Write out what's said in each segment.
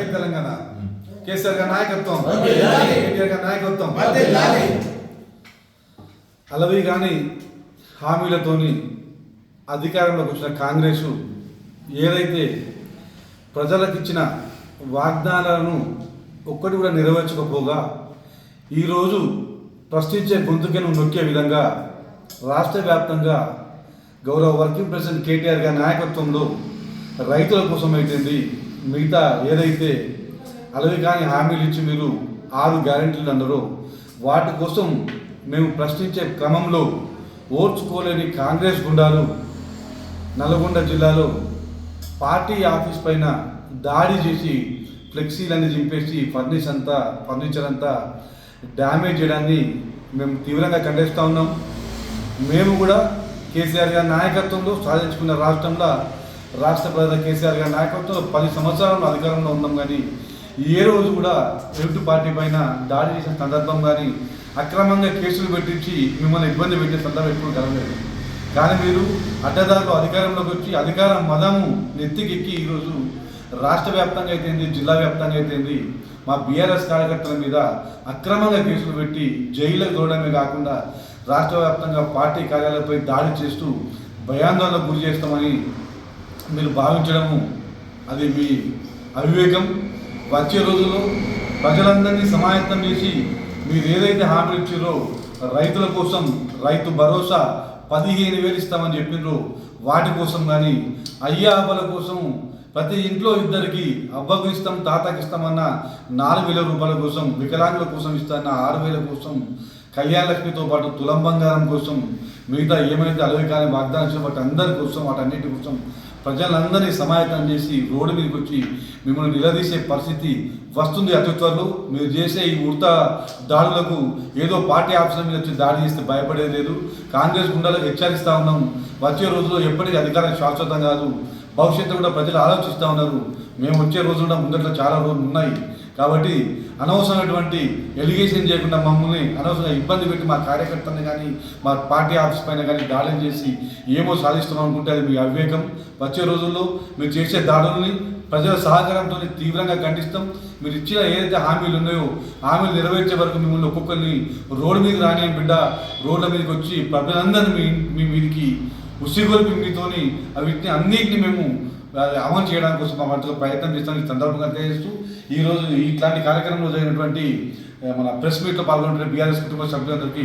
జై తెలంగాణ కేసీఆర్ గారి నాయకత్వం. కేటీఆర్ గారి నాయకత్వం. అలవి కానీ హామీలతోని అధికారంలోకి వచ్చిన కాంగ్రెస్ ఏదైతే ప్రజలకు ఇచ్చిన వాగ్దానాలను ఒక్కటి కూడా నెరవేర్చకపోగా ఈరోజు ప్రశ్నించే గొంతుకెను నొక్కే విధంగా రాష్ట్ర వ్యాప్తంగా గౌరవ వర్కింగ్ ప్రెసిడెంట్ కేటీఆర్ గారి నాయకత్వంలో రైతుల కోసం అయితేంది మిగతా ఏదైతే అలవి కాని హామీలు ఇచ్చి మీరు ఆరు గ్యారెంటీలు అన్నారో వాటి కోసం మేము ప్రశ్నించే క్రమంలో ఓర్చుకోలేని కాంగ్రెస్ గుండాలు నల్గొండ జిల్లాలో పార్టీ ఆఫీస్ పైన దాడి చేసి ఫ్లెక్సీలన్నీ చింపేసి ఫర్నిచర్ అంతా ఫర్నిచర్ అంతా డ్యామేజ్ చేయడాన్ని మేము తీవ్రంగా ఖండిస్తూ ఉన్నాం. మేము కూడా కేసీఆర్ గారి నాయకత్వంలో సాధించుకున్న రాష్ట్రంలో రాష్ట్ర ప్రజల కేసీఆర్ గారి నాయకత్వంలో పది సంవత్సరాలు అధికారంలో ఉన్నాం కానీ ఏ రోజు కూడా ఎదుటి పార్టీ పైన దాడి చేసిన సందర్భం కానీ అక్రమంగా కేసులు పెట్టించి మిమ్మల్ని ఇబ్బంది పెట్టే సందర్భం ఎప్పుడు కలగలేదు. కానీ మీరు అడ్డదారులు అధికారంలోకి వచ్చి అధికార మదము నెత్తికెక్కి ఈరోజు రాష్ట్ర వ్యాప్తంగా అయితేంది జిల్లా వ్యాప్తంగా అయితేంది మా బీఆర్ఎస్ కార్యకర్తల మీద అక్రమంగా కేసులు పెట్టి జైలుకు దూడమే కాకుండా రాష్ట్ర వ్యాప్తంగా పార్టీ కార్యాలయంపై దాడి చేస్తూ భయాందోళనకు గురి చేస్తామని మీరు భావించడము. అది మీ అవివేకం. వచ్చే రోజుల్లో ప్రజలందరినీ సమాయత్తం చేసి మీరు ఏదైతే హామీ ఇచ్చారో రైతుల కోసం రైతు భరోసా పదిహేను వేలు ఇస్తామని చెప్పినారు వాటి కోసం కానీ అయ్యా అవ్వల కోసం ప్రతి ఇంట్లో ఇద్దరికి అవ్వకు ఇస్తాం తాతకి ఇస్తామన్న నాలుగు వేల రూపాయల కోసం వికలాంగుల కోసం ఇస్తామన్న ఆరు వేల కోసం కళ్యాణ లక్ష్మితో పాటు తులం బంగారం కోసం మిగతా ఏమైతే అలవి కానీ వాగ్దానం వాటి అందరి కోసం వాటన్నిటి కోసం ప్రజలందరినీ సమాయత్తం చేసి రోడ్డు మీదకి వచ్చి మిమ్మల్ని నిలదీసే పరిస్థితి వస్తుంది అతి త్వరలో. మీరు చేసే ఈ ఉడత దాడులకు ఏదో పార్టీ ఆఫీసర్ మీద వచ్చి దాడి చేస్తే భయపడేది లేదు. కాంగ్రెస్ గుండాలకు హెచ్చరిస్తూ ఉన్నాం. వచ్చే రోజుల్లో ఎప్పటికీ అధికారం శాశ్వతం కాదు. భవిష్యత్తు కూడా ప్రజలు ఆలోచిస్తూ ఉన్నారు. మేము వచ్చే రోజులు కూడా ముందట్లో చాలా రోజులు ఉన్నాయి. కాబట్టి అనవసరమైనటువంటి ఎలిగేషన్ చేయకుండా మమ్మల్ని అనవసరంగా ఇబ్బంది పెట్టి మా కార్యకర్తని కానీ మా పార్టీ ఆఫీస్ పైన కానీ దాడులు చేసి ఏమో సాధిస్తున్నాం అనుకుంటే అది మీ అవివేకం. వచ్చే రోజుల్లో మీరు చేసే దాడుల్ని ప్రజల సహకారంతో తీవ్రంగా ఖండిస్తాం. మీరు ఇచ్చిన ఏదైతే హామీలు ఉన్నాయో హామీలు నెరవేర్చే వరకు మిమ్మల్ని ఒక్కొక్కరిని రోడ్డు మీద రాని బిడ్డ. రోడ్ల మీదకి వచ్చి ప్రజలందరినీ మీ మీ మీదికి ఉసిగొల్పి మీతోని వీటిని అన్నిటిని మేము అమలు చేయడానికి కోసం మా వంతుగా ప్రయత్నం చేస్తాం ఈ సందర్భంగా తెలియజేస్తూ ఈరోజు ఇట్లాంటి కార్యక్రమంలో జరిగినటువంటి మన ప్రెస్ మీట్లో పాల్గొంటున్న బీఆర్ఎస్ కుటుంబ సభ్యులందరికీ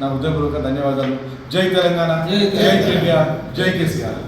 నా హృదయపూర్వక ధన్యవాదాలు. జై తెలంగాణ. జై. కేటీఆర్ జై కేసీఆర్.